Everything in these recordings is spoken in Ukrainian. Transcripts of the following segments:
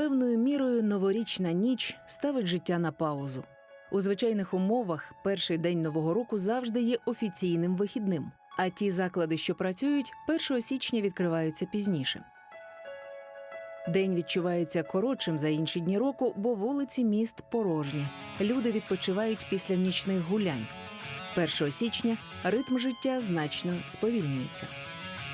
Певною мірою новорічна ніч ставить життя на паузу. У звичайних умовах перший день нового року завжди є офіційним вихідним, а ті заклади, що працюють, 1 січня відкриваються пізніше. День відчувається коротшим за інші дні року, бо вулиці міст порожні. Люди відпочивають після нічних гулянь. 1 січня ритм життя значно сповільнюється.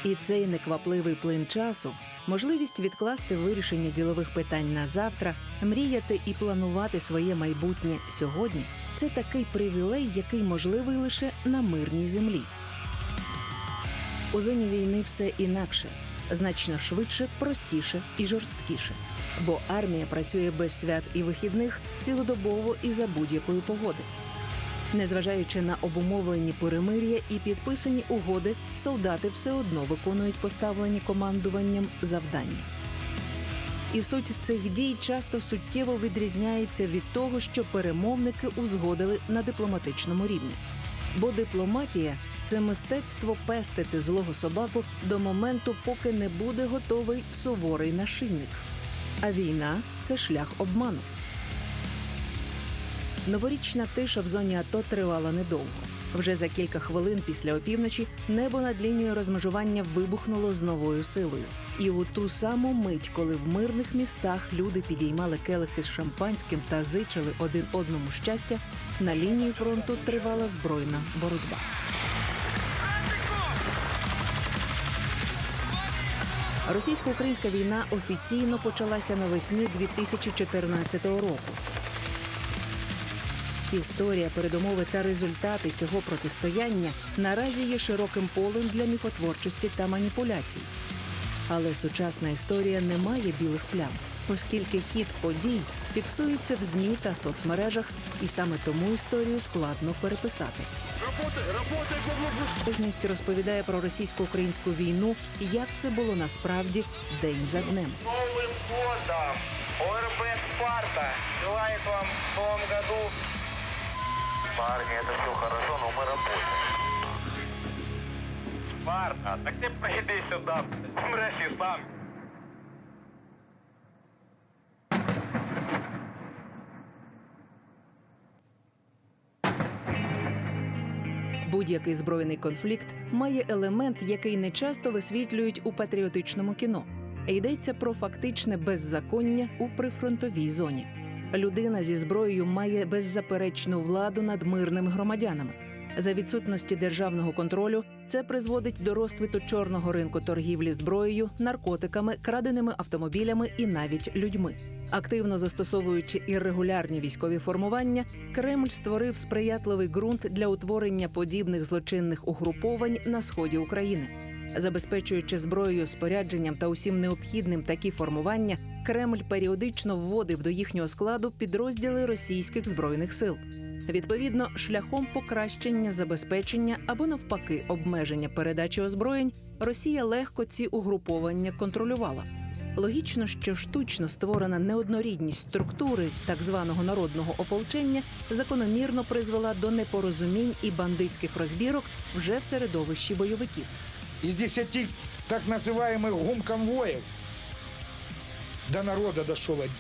І цей неквапливий плин часу, можливість відкласти вирішення ділових питань на завтра, мріяти і планувати своє майбутнє сьогодні це такий привілей, який можливий лише на мирній землі. У зоні війни все інакше, значно швидше, простіше і жорсткіше. Бо армія працює без свят і вихідних цілодобово і за будь-якої погоди. Незважаючи на обумовлені перемир'я і підписані угоди, солдати все одно виконують поставлені командуванням завдання. І суть цих дій часто суттєво відрізняється від того, що перемовники узгодили на дипломатичному рівні. Бо дипломатія це мистецтво пестити злого собаку до моменту, поки не буде готовий суворий нашийник. А війна це шлях обману. Новорічна тиша в зоні АТО тривала недовго. Вже за кілька хвилин після опівночі небо над лінією розмежування вибухнуло з новою силою. І у ту саму мить, коли в мирних містах люди підіймали келихи з шампанським та зичили один одному щастя, на лінії фронту тривала збройна боротьба. Російсько-українська війна офіційно почалася навесні 2014 року. Історія, передумови та результати цього протистояння наразі є широким полем для міфотворчості та маніпуляцій. Але сучасна історія не має білих плям, оскільки хід подій фіксується в ЗМІ та соцмережах, і саме тому історію складно переписати. Кожність розповідає про російсько-українську війну, як це було насправді день за днем. Новым годом! ОРБ «Спарта» желает вам в новом году Парни, это все хорошо, но мы работаем. Спарта, так ты пойди сюда, мреши сам. Будь-який збройний конфлікт має елемент, який не часто висвітлюють у патріотичному кіно. Йдеться про фактичне беззаконня у прифронтовій зоні. Людина зі зброєю має беззаперечну владу над мирними громадянами. За відсутності державного контролю це призводить до розквіту чорного ринку торгівлі зброєю, наркотиками, краденими автомобілями і навіть людьми. Активно застосовуючи іррегулярні військові формування, Кремль створив сприятливий ґрунт для утворення подібних злочинних угруповань на сході України. Забезпечуючи зброєю, спорядженням та усім необхідним такі формування, Кремль періодично вводив до їхнього складу підрозділи російських збройних сил. Відповідно, шляхом покращення забезпечення або навпаки обмеження передачі озброєнь, Росія легко ці угруповання контролювала. Логічно, що штучно створена неоднорідність структури так званого народного ополчення закономірно призвела до непорозумінь і бандитських розбірок вже в середовищі бойовиків. Из десяти так называемых гумконвоев до народа дійшов один.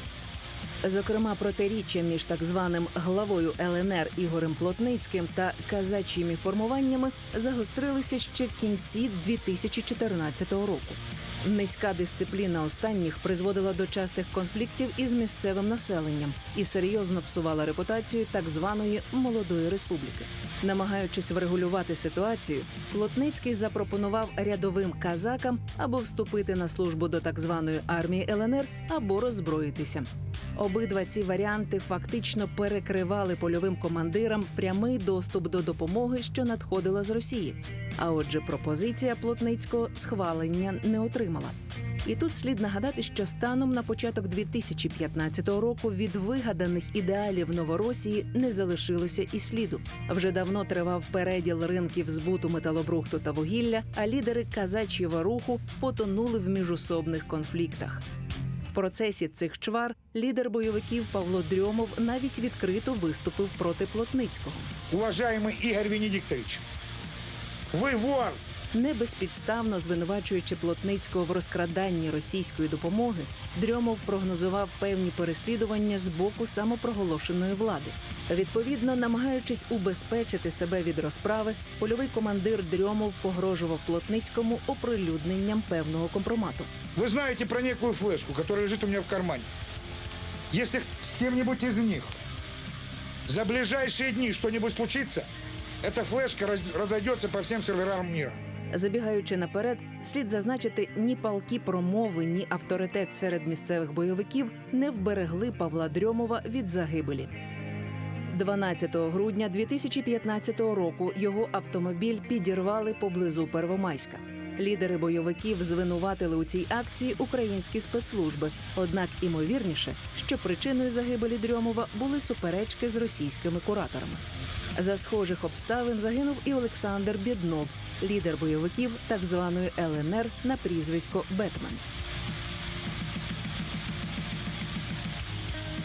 Зокрема, протиріччя між так званим главою ЛНР Ігорем Плотницьким та казачими формуваннями загострилися ще в кінці 2014 року. Низька дисципліна останніх призводила до частих конфліктів із місцевим населенням і серйозно псувала репутацію так званої молодої республіки. Намагаючись врегулювати ситуацію, Плотницький запропонував рядовим казакам або вступити на службу до так званої армії ЛНР, або роззброїтися. Обидва ці варіанти фактично перекривали польовим командирам прямий доступ до допомоги, що надходила з Росії. А отже, пропозиція Плотницького схвалення не отримала. І тут слід нагадати, що станом на початок 2015 року від вигаданих ідеалів Новоросії не залишилося і сліду. Вже давно тривав переділ ринків збуту металобрухту та вугілля, а лідери казачого руху потонули в міжусобних конфліктах. Процесі цих чвар лідер бойовиків Павло Дрьомов навіть відкрито виступив проти Плотницького. Уважаємо Ігор Венедиктович, ви вор, Не безпідставно звинувачуючи Плотницького в розкраданні російської допомоги, Дрьомов прогнозував певні переслідування з боку самопроголошеної влади. Відповідно, намагаючись убезпечити себе від розправи, польовий командир Дрьомов погрожував Плотницькому оприлюдненням певного компромату. Вы знаете про некую флешку, которая лежит у меня в кармане. Если с кем-нибудь из них за ближайшие дни что-нибудь случится, эта флешка раз- разойдется по всем серверам мира. Забігаючи наперед, слід зазначити, ні палкі промови, ні авторитет серед місцевих бойовиків не вберегли Павла Дрьомова від загибелі. 12 грудня 2015 року його автомобіль підірвали поблизу Первомайська. Лідери бойовиків звинуватили у цій акції українські спецслужби. Однак, імовірніше, що причиною загибелі Дрьомова були суперечки з російськими кураторами. За схожих обставин загинув і Олександр Біднов, лідер бойовиків так званої ЛНР на прізвисько Бетмен.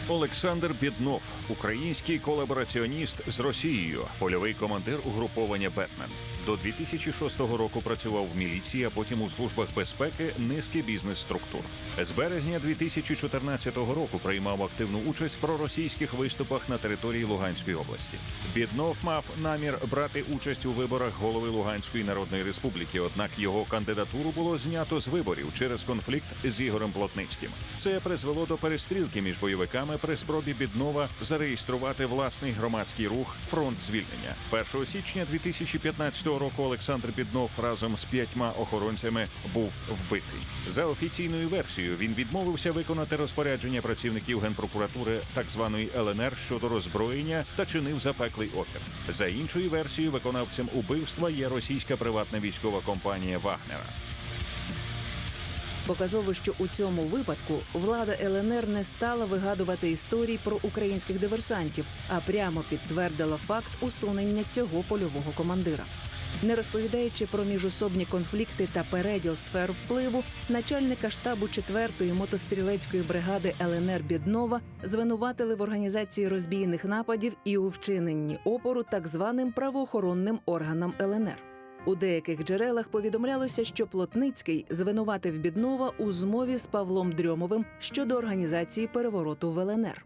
Олександр Біднов, український колабораціоніст з Росією, польовий командир угруповання Бетмен. До 2006 року працював в міліції, а потім у службах безпеки низки бізнес-структур. З березня 2014 року приймав активну участь в проросійських виступах на території Луганської області. Біднов мав намір брати участь у виборах голови Луганської народної республіки. Однак його кандидатуру було знято з виборів через конфлікт з Ігорем Плотницьким. Це призвело до перестрілки між бойовиками при спробі Біднова зареєструвати власний громадський рух Фронт звільнення. 1 січня 2015 року Олександр Біднов разом з п'ятьма охоронцями був вбитий. За офіційною версією він відмовився виконати розпорядження працівників генпрокуратури так званої ЛНР щодо роззброєння та чинив запеклий опір. За іншою версією, виконавцем убивства є російська приватна військова компанія Вагнера. Показово, що у цьому випадку влада ЛНР не стала вигадувати історій про українських диверсантів, а прямо підтвердила факт усунення цього польового командира. Не розповідаючи про міжособні конфлікти та переділ сфер впливу, начальника штабу 4-ї мотострілецької бригади ЛНР Біднова звинуватили в організації розбійних нападів і у вчиненні опору так званим правоохоронним органам ЛНР. У деяких джерелах повідомлялося, що Плотницький звинуватив Біднова у змові з Павлом Дрьомовим щодо організації перевороту в ЛНР.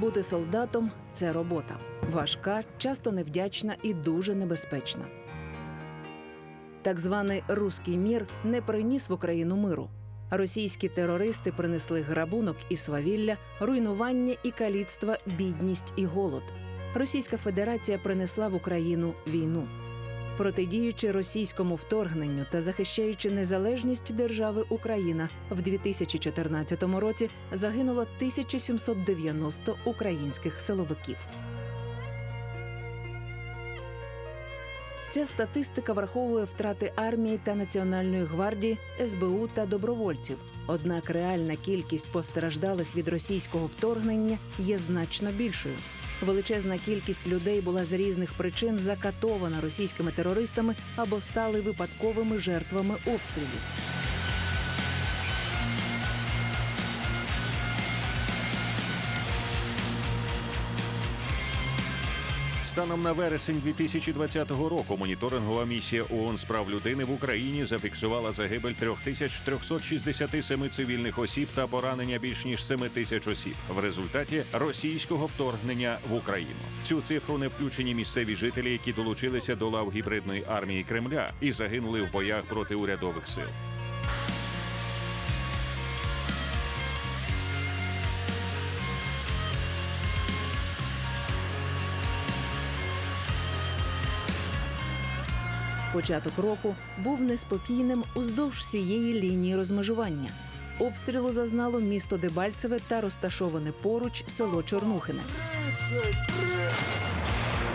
Бути солдатом це робота важка, часто невдячна і дуже небезпечна. Так званий руський мір не приніс в Україну миру. Російські терористи принесли грабунок і свавілля, руйнування і каліцтва, бідність і голод. Російська Федерація принесла в Україну війну. Протидіючи російському вторгненню та захищаючи незалежність держави Україна, в 2014 році загинуло 1790 українських силовиків. Ця статистика враховує втрати армії та національної гвардії, СБУ та добровольців. Однак реальна кількість постраждалих від російського вторгнення є значно більшою. Величезна кількість людей була з різних причин закатована російськими терористами або стали випадковими жертвами обстрілів. Станом на вересень 2020 року моніторингова місія ООН з прав людини в Україні зафіксувала загибель 3367 цивільних осіб та поранення більш ніж 7 тисяч осіб в результаті російського вторгнення в Україну. В цю цифру не включені місцеві жителі, які долучилися до лав гібридної армії Кремля і загинули в боях проти урядових сил. Початок року був неспокійним уздовж всієї лінії розмежування. Обстрілу зазнало місто Дебальцеве та розташоване поруч село Чорнухине.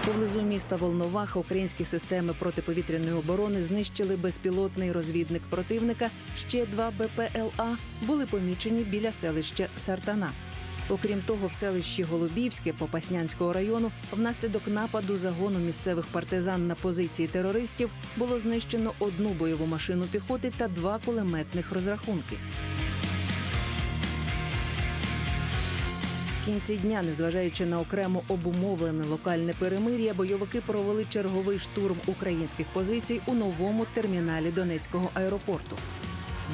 Поблизу міста Волноваха українські системи протиповітряної оборони знищили безпілотний розвідник противника. Ще два БПЛА були помічені біля селища Сартана. Окрім того, в селищі Голубівське Попаснянського району внаслідок нападу загону місцевих партизан на позиції терористів було знищено одну бойову машину піхоти та два кулеметних розрахунки. В кінці дня, незважаючи на окремо обумовлене локальне перемир'я, бойовики провели черговий штурм українських позицій у новому терміналі Донецького аеропорту.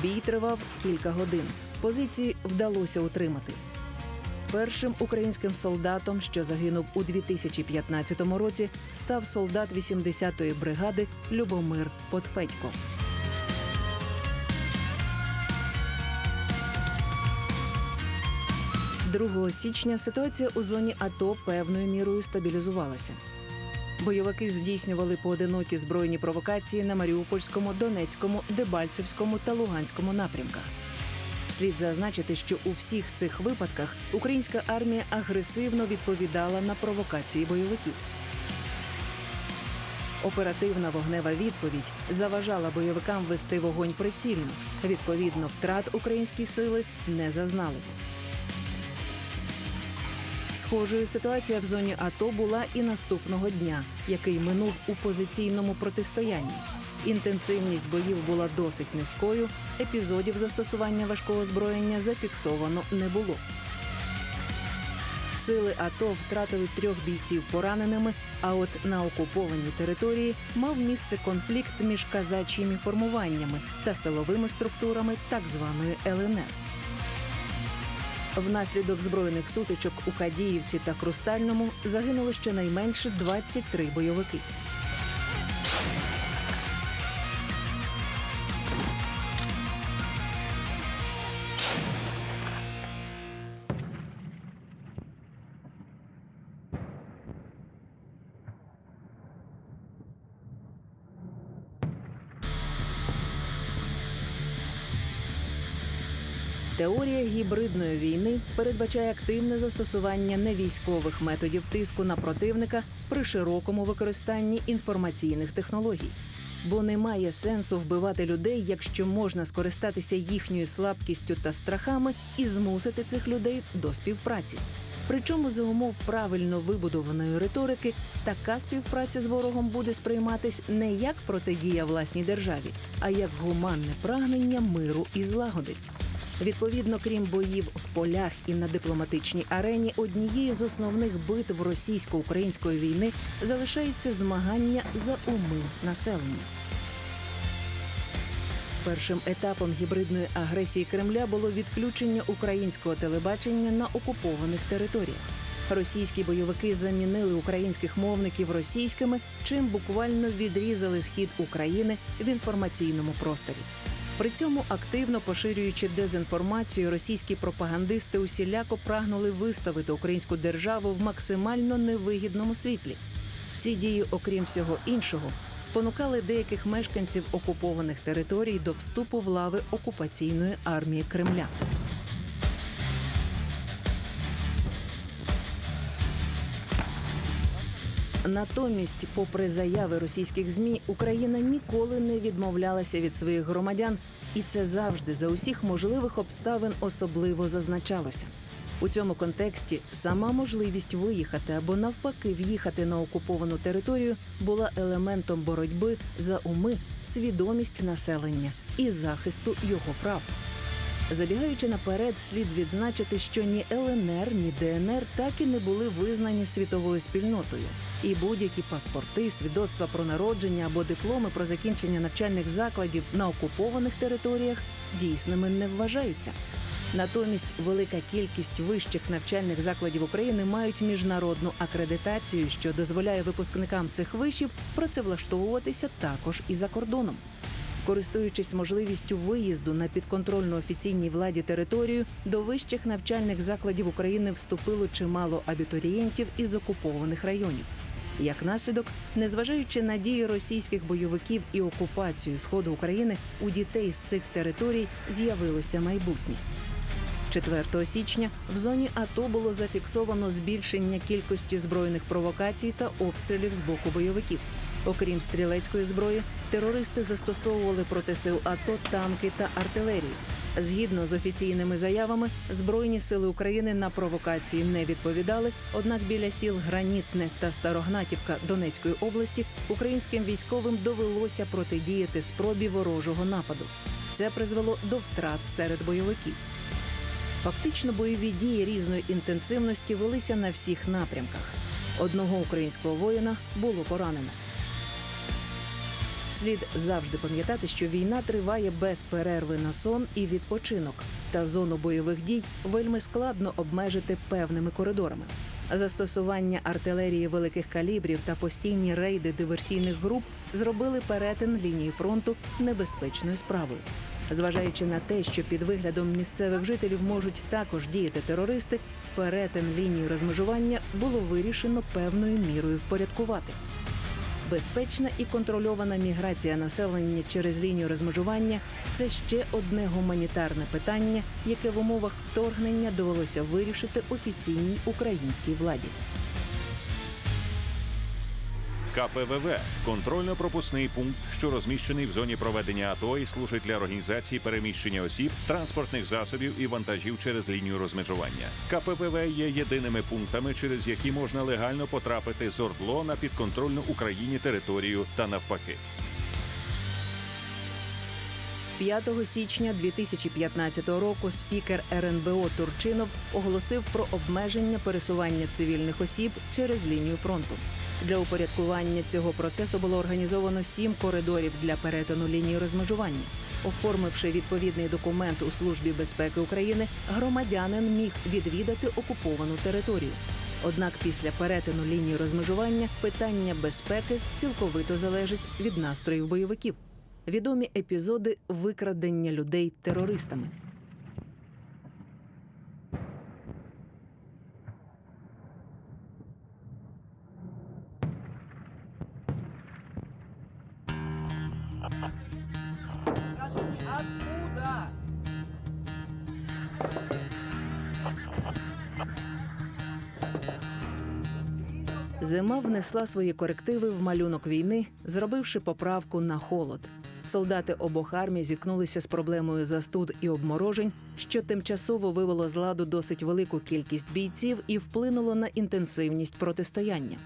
Бій тривав кілька годин. Позиції вдалося утримати. Першим українським солдатом, що загинув у 2015 році, став солдат 80-ї бригади Любомир Подфедько. Другого січня ситуація у зоні АТО певною мірою стабілізувалася. Бойовики здійснювали поодинокі збройні провокації на Маріупольському, Донецькому, Дебальцевському та Луганському напрямках. Слід зазначити, що у всіх цих випадках українська армія агресивно відповідала на провокації бойовиків. Оперативна вогнева відповідь заважала бойовикам вести вогонь прицільно. Відповідно, втрат українські сили не зазнали. Схожою ситуація в зоні АТО була і наступного дня, який минув у позиційному протистоянні. Інтенсивність боїв була досить низькою. Епізодів застосування важкого озброєння зафіксовано не було. Сили АТО втратили трьох бійців пораненими. А от на окупованій території мав місце конфлікт між казачими формуваннями та силовими структурами так званої ЛНР. Внаслідок збройних сутичок у Кадіївці та Хрустальному загинуло щонайменше 23 бойовики. Гібридної війни передбачає активне застосування невійськових методів тиску на противника при широкому використанні інформаційних технологій. Бо немає сенсу вбивати людей, якщо можна скористатися їхньою слабкістю та страхами і змусити цих людей до співпраці. Причому за умов правильно вибудованої риторики така співпраця з ворогом буде сприйматись не як протидія власній державі, а як гуманне прагнення миру і злагоди. Відповідно, крім боїв в полях і на дипломатичній арені, однією з основних битв російсько-української війни залишається змагання за уми населення. Першим етапом гібридної агресії Кремля було відключення українського телебачення на окупованих територіях. Російські бойовики замінили українських мовників російськими, чим буквально відрізали схід України в інформаційному просторі. При цьому активно поширюючи дезінформацію, російські пропагандисти усіляко прагнули виставити українську державу в максимально невигідному світлі. Ці дії, окрім всього іншого, спонукали деяких мешканців окупованих територій до вступу в лави окупаційної армії Кремля. Натомість, попри заяви російських змі, Україна ніколи не відмовлялася від своїх громадян, і це завжди за усіх можливих обставин особливо зазначалося. У цьому контексті сама можливість виїхати або навпаки в'їхати на окуповану територію була елементом боротьби за уми, свідомість населення і захисту його прав. Забігаючи наперед, слід відзначити, що ні ЛНР, ні ДНР так і не були визнані світовою спільнотою, і будь-які паспорти, свідоцтва про народження або дипломи про закінчення навчальних закладів на окупованих територіях дійсними не вважаються. Натомість велика кількість вищих навчальних закладів України мають міжнародну акредитацію, що дозволяє випускникам цих вишів працевлаштовуватися також і за кордоном. Користуючись можливістю виїзду на підконтрольну офіційній владі територію, до вищих навчальних закладів України вступило чимало абітурієнтів із окупованих районів. Як наслідок, незважаючи на дії російських бойовиків і окупацію сходу України, у дітей з цих територій з'явилося майбутнє. 4 січня в зоні АТО було зафіксовано збільшення кількості збройних провокацій та обстрілів з боку бойовиків. Окрім стрілецької зброї, терористи застосовували проти сил АТО танки та артилерію. Згідно з офіційними заявами, Збройні сили України на провокації не відповідали. Однак біля сіл Гранітне та Старогнатівка Донецької області українським військовим довелося протидіяти спробі ворожого нападу. Це призвело до втрат серед бойовиків. Фактично, бойові дії різної інтенсивності велися на всіх напрямках. Одного українського воїна було поранено. Слід завжди пам'ятати, що війна триває без перерви на сон і відпочинок, та зону бойових дій вельми складно обмежити певними коридорами. Застосування артилерії великих калібрів та постійні рейди диверсійних груп зробили перетин лінії фронту небезпечною справою. Зважаючи на те, що під виглядом місцевих жителів можуть також діяти терористи, перетин лінії розмежування було вирішено певною мірою впорядкувати. Безпечна і контрольована міграція населення через лінію розмежування це ще одне гуманітарне питання, яке в умовах вторгнення довелося вирішити офіційній українській владі. КПВВ контрольно-пропускний пункт, що розміщений в зоні проведення АТО і служить для організації переміщення осіб, транспортних засобів і вантажів через лінію розмежування. КПВВ є єдиними пунктами, через які можна легально потрапити з ОРДЛО на підконтрольну Україні територію та навпаки. 5 січня 2015 року спікер РНБО Турчинов оголосив про обмеження пересування цивільних осіб через лінію фронту. Для упорядкування цього процесу було організовано сім коридорів для перетину лінії розмежування. Оформивши відповідний документ у службі безпеки України, громадянин міг відвідати окуповану територію. Однак після перетину лінії розмежування питання безпеки цілковито залежить від настроїв бойовиків. Відомі епізоди викрадення людей терористами. Зима внесла свої корективи в малюнок війни, зробивши поправку на холод. Солдати обох армій зіткнулися з проблемою застуд і обморожень, що тимчасово вивело з ладу досить велику кількість бійців і вплинуло на інтенсивність протистояння.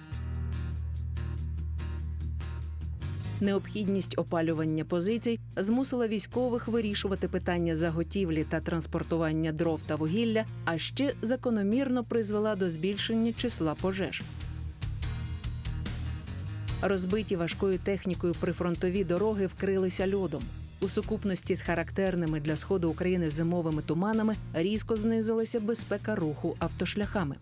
Необхідність опалювання позицій змусила військових вирішувати питання заготівлі та транспортування дров та вугілля, а ще закономірно призвела до збільшення числа пожеж. Розбиті важкою технікою прифронтові дороги вкрилися льодом. У сукупності з характерними для сходу України зимовими туманами різко знизилася безпека руху автошляхами.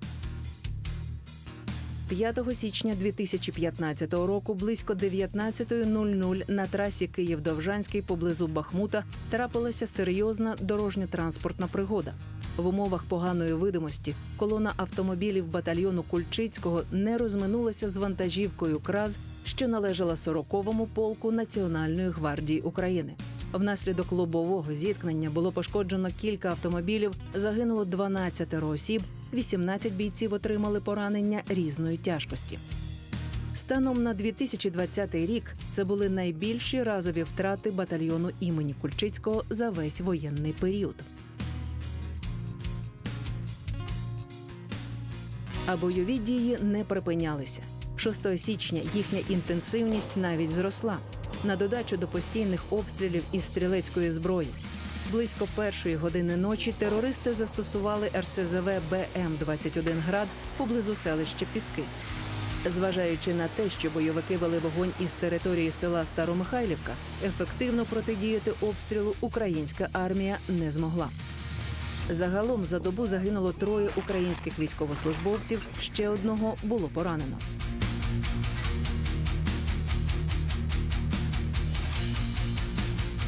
5 січня 2015 року близько 19.00 на трасі Київ-Довжанський поблизу Бахмута трапилася серйозна дорожньо-транспортна пригода. В умовах поганої видимості колона автомобілів батальйону Кульчицького не розминулася з вантажівкою КРАЗ, що належала 40-му полку Національної гвардії України. Внаслідок лобового зіткнення було пошкоджено кілька автомобілів, загинуло 12 осіб, 18 бійців отримали поранення різної тяжкості. Станом на 2020 рік це були найбільші разові втрати батальйону імені Кульчицького за весь воєнний період. А бойові дії не припинялися. 6 січня їхня інтенсивність навіть зросла на додачу до постійних обстрілів із стрілецької зброї. Близько першої години ночі терористи застосували РСЗВ БМ-21 град поблизу селища Піски. Зважаючи на те, що бойовики вели вогонь із території села Старомихайлівка, ефективно протидіяти обстрілу українська армія не змогла. Загалом за добу загинуло троє українських військовослужбовців, ще одного було поранено.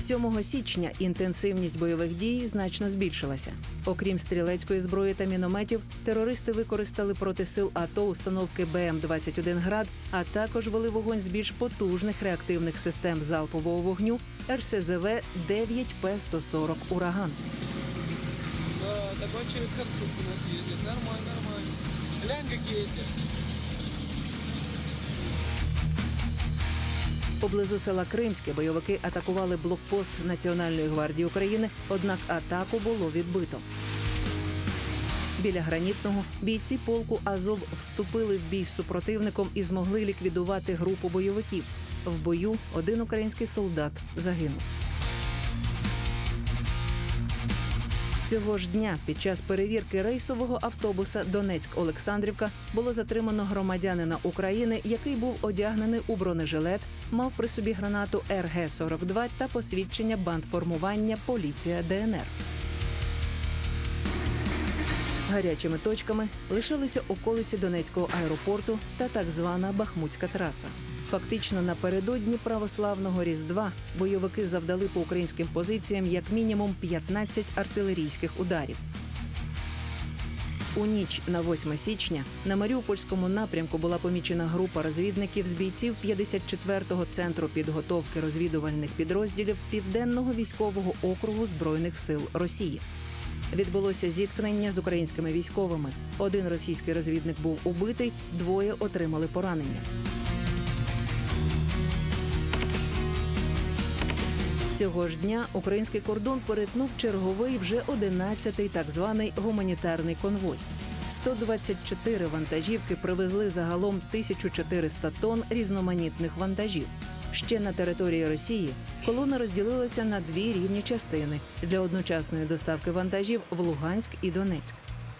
Сьомого січня інтенсивність бойових дій значно збільшилася. Окрім стрілецької зброї та мінометів, терористи використали проти сил АТО установки БМ-21 град, а також вели вогонь з більш потужних реактивних систем залпового вогню РСЗВ 9 П-140 Ураган. Да, через Харьков у нас ездит. Нормально, нормально. Глянь, как Поблизу села Кримське бойовики атакували блокпост Національної гвардії України, однак атаку було відбито. Біля гранітного бійці полку Азов вступили в бій з супротивником і змогли ліквідувати групу бойовиків. В бою один український солдат загинув. Цього ж дня під час перевірки рейсового автобуса Донецьк-Олександрівка було затримано громадянина України, який був одягнений у бронежилет, мав при собі гранату РГ-42 та посвідчення бандформування Поліція ДНР. Гарячими точками лишилися околиці Донецького аеропорту та так звана Бахмутська траса. Фактично напередодні православного різдва бойовики завдали по українським позиціям як мінімум 15 артилерійських ударів. У ніч на 8 січня на Маріупольському напрямку була помічена група розвідників з бійців 54-го центру підготовки розвідувальних підрозділів Південного військового округу Збройних сил Росії. Відбулося зіткнення з українськими військовими. Один російський розвідник був убитий, двоє отримали поранення. Цього ж дня український кордон перетнув черговий вже 11-й так званий гуманітарний конвой. 124 вантажівки привезли загалом 1400 тонн різноманітних вантажів. Ще на території Росії колона розділилася на дві рівні частини для одночасної доставки вантажів в Луганськ і Донецьк.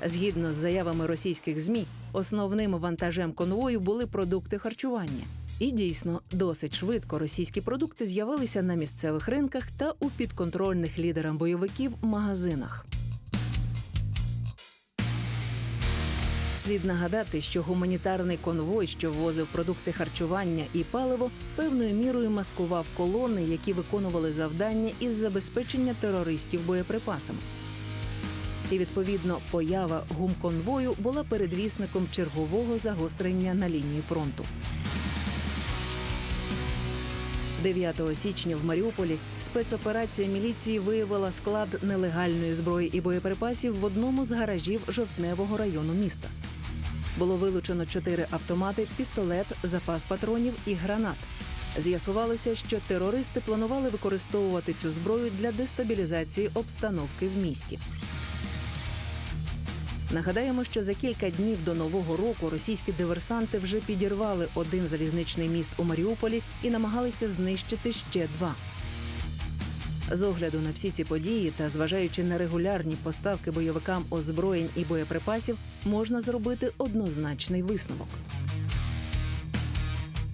Згідно з заявами російських змі, основним вантажем конвою були продукти харчування. І дійсно, досить швидко російські продукти з'явилися на місцевих ринках та у підконтрольних лідерам бойовиків магазинах. Слід нагадати, що гуманітарний конвой, що ввозив продукти харчування і паливо, певною мірою маскував колони, які виконували завдання із забезпечення терористів боєприпасами. І відповідно поява гумконвою була передвісником чергового загострення на лінії фронту. 9 січня в Маріуполі спецоперація міліції виявила склад нелегальної зброї і боєприпасів в одному з гаражів жовтневого району міста. Було вилучено чотири автомати, пістолет, запас патронів і гранат. З'ясувалося, що терористи планували використовувати цю зброю для дестабілізації обстановки в місті. Нагадаємо, що за кілька днів до нового року російські диверсанти вже підірвали один залізничний міст у Маріуполі і намагалися знищити ще два. З огляду на всі ці події та зважаючи на регулярні поставки бойовикам озброєнь і боєприпасів, можна зробити однозначний висновок.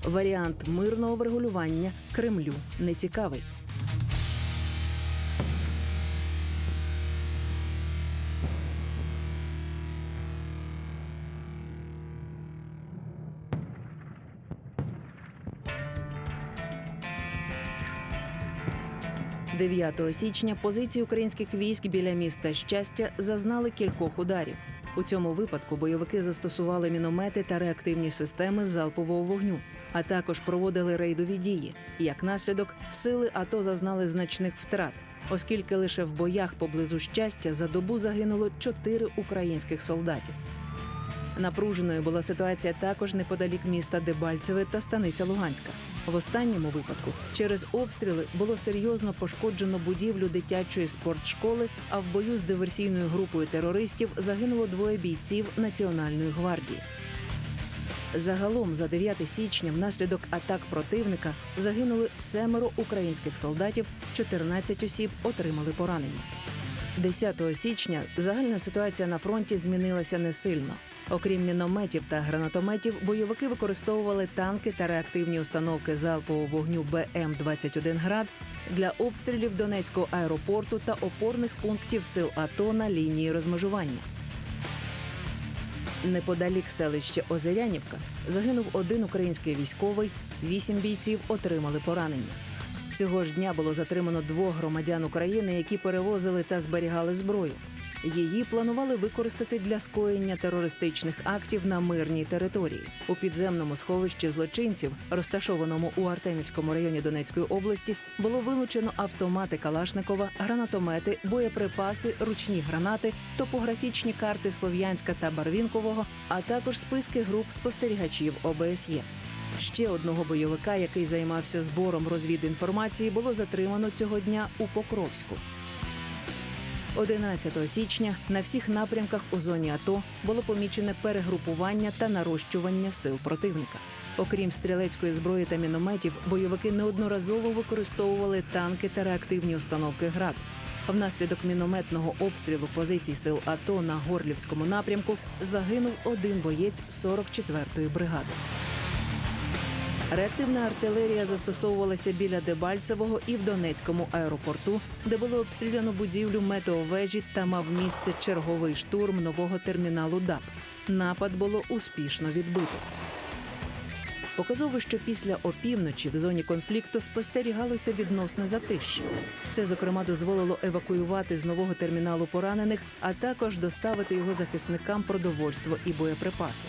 Варіант мирного врегулювання Кремлю не цікавий. – 9 січня позиції українських військ біля міста щастя зазнали кількох ударів. У цьому випадку бойовики застосували міномети та реактивні системи залпового вогню, а також проводили рейдові дії. Як наслідок, сили АТО зазнали значних втрат, оскільки лише в боях поблизу щастя за добу загинуло чотири українських солдатів. Напруженою була ситуація також неподалік міста Дебальцеве та станиця Луганська. В останньому випадку через обстріли було серйозно пошкоджено будівлю дитячої спортшколи, а в бою з диверсійною групою терористів загинуло двоє бійців Національної гвардії. Загалом за 9 січня внаслідок атак противника загинули семеро українських солдатів, 14 осіб отримали поранення. 10 січня загальна ситуація на фронті змінилася не сильно. Окрім мінометів та гранатометів, бойовики використовували танки та реактивні установки залпового вогню БМ-21 град для обстрілів Донецького аеропорту та опорних пунктів сил АТО на лінії розмежування. Неподалік селища Озерянівка загинув один український військовий, вісім бійців отримали поранення. Цього ж дня було затримано двох громадян України, які перевозили та зберігали зброю. Її планували використати для скоєння терористичних актів на мирній території у підземному сховищі злочинців, розташованому у Артемівському районі Донецької області, було вилучено автомати Калашникова, гранатомети, боєприпаси, ручні гранати, топографічні карти Слов'янська та Барвінкового, а також списки груп спостерігачів ОБСЄ. Ще одного бойовика, який займався збором розвідінформації, було затримано цього дня у Покровську. 11 січня на всіх напрямках у зоні АТО було помічене перегрупування та нарощування сил противника. Окрім стрілецької зброї та мінометів, бойовики неодноразово використовували танки та реактивні установки ГРАД. Внаслідок мінометного обстрілу позицій сил АТО на Горлівському напрямку загинув один боєць 44-ї бригади. Реактивна артилерія застосовувалася біля Дебальцевого і в Донецькому аеропорту, де було обстріляно будівлю метеовежі та мав місце черговий штурм нового терміналу ДАП. Напад було успішно відбито. Показово, що після опівночі в зоні конфлікту спостерігалося відносне затишчя. Це, зокрема, дозволило евакуювати з нового терміналу поранених, а також доставити його захисникам продовольство і боєприпаси.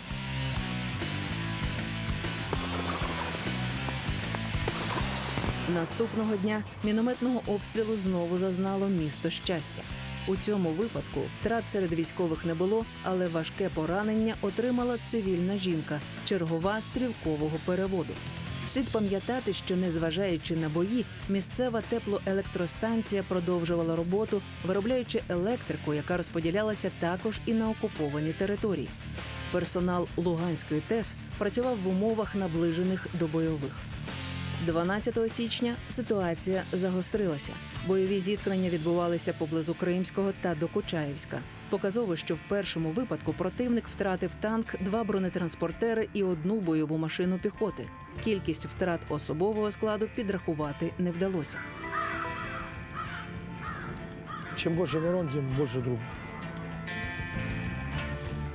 Наступного дня мінометного обстрілу знову зазнало місто щастя. У цьому випадку втрат серед військових не було, але важке поранення отримала цивільна жінка, чергова стрілкового переводу. Слід пам'ятати, що незважаючи на бої, місцева теплоелектростанція продовжувала роботу, виробляючи електрику, яка розподілялася також і на окуповані території. Персонал Луганської ТЕС працював в умовах наближених до бойових. 12 січня ситуація загострилася. Бойові зіткнення відбувалися поблизу Кримського та Докучаєвська. Показово, що в першому випадку противник втратив танк, два бронетранспортери і одну бойову машину піхоти. Кількість втрат особового складу підрахувати не вдалося. Чем больше ворон, тем больше друг.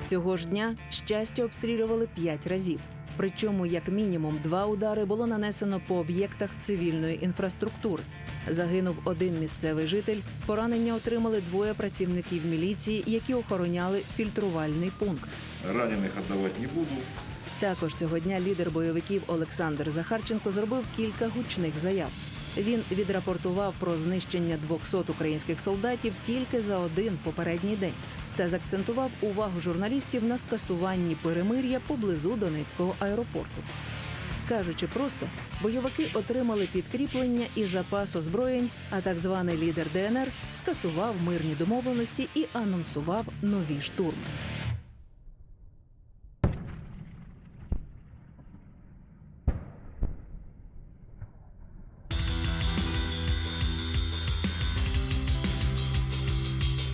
Цього ж дня щастя обстрілювали п'ять разів. Причому, як мінімум, два удари було нанесено по об'єктах цивільної інфраструктури. Загинув один місцевий житель. Поранення отримали двоє працівників міліції, які охороняли фільтрувальний пункт. Ранених віддавати не буду. Також цього дня лідер бойовиків Олександр Захарченко зробив кілька гучних заяв. Він відрапортував про знищення 200 українських солдатів тільки за один попередній день та закцентував увагу журналістів на скасуванні перемир'я поблизу Донецького аеропорту. Кажучи просто, бойовики отримали підкріплення і запас озброєнь, а так званий лідер ДНР скасував мирні домовленості і анонсував нові штурми.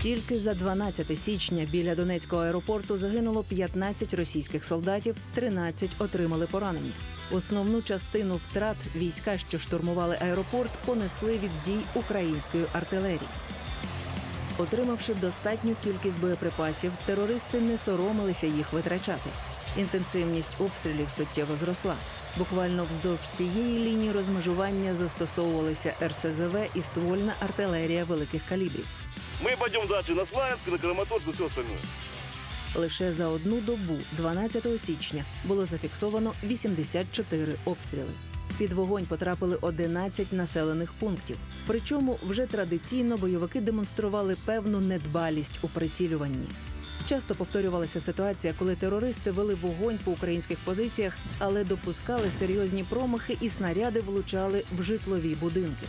Тільки за 12 січня біля Донецького аеропорту загинуло 15 російських солдатів, 13 отримали поранення. Основну частину втрат війська, що штурмували аеропорт, понесли від дій української артилерії. Отримавши достатню кількість боєприпасів, терористи не соромилися їх витрачати. Інтенсивність обстрілів суттєво зросла. Буквально вздовж всієї лінії розмежування застосовувалися РСЗВ і ствольна артилерія великих калібрів. Мы пойдем дальше на Славянск, на Краматорск и все остальное. Лише за одну добу, 12 січня, було зафіксовано 84 обстріли. Під вогонь потрапили 11 населених пунктів. Причому вже традиційно бойовики демонстрували певну недбалість у прицілюванні. Часто повторювалася ситуація, коли терористи вели вогонь по українських позиціях, але допускали серйозні промахи і снаряди влучали в житлові будинки.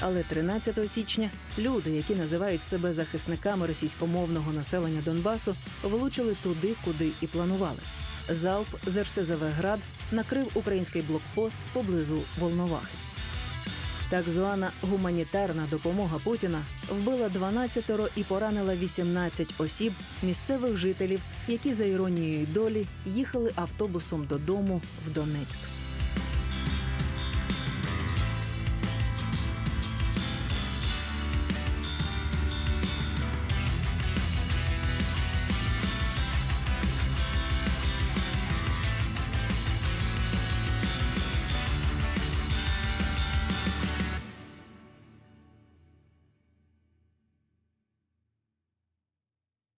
Але 13 січня люди, які називають себе захисниками російськомовного населення Донбасу, влучили туди, куди і планували. Залп з РСЗВ «Град» накрив український блокпост поблизу Волновахи. Так звана гуманітарна допомога Путіна вбила 12 і поранила 18 осіб місцевих жителів, які за іронією долі їхали автобусом додому в Донецьк.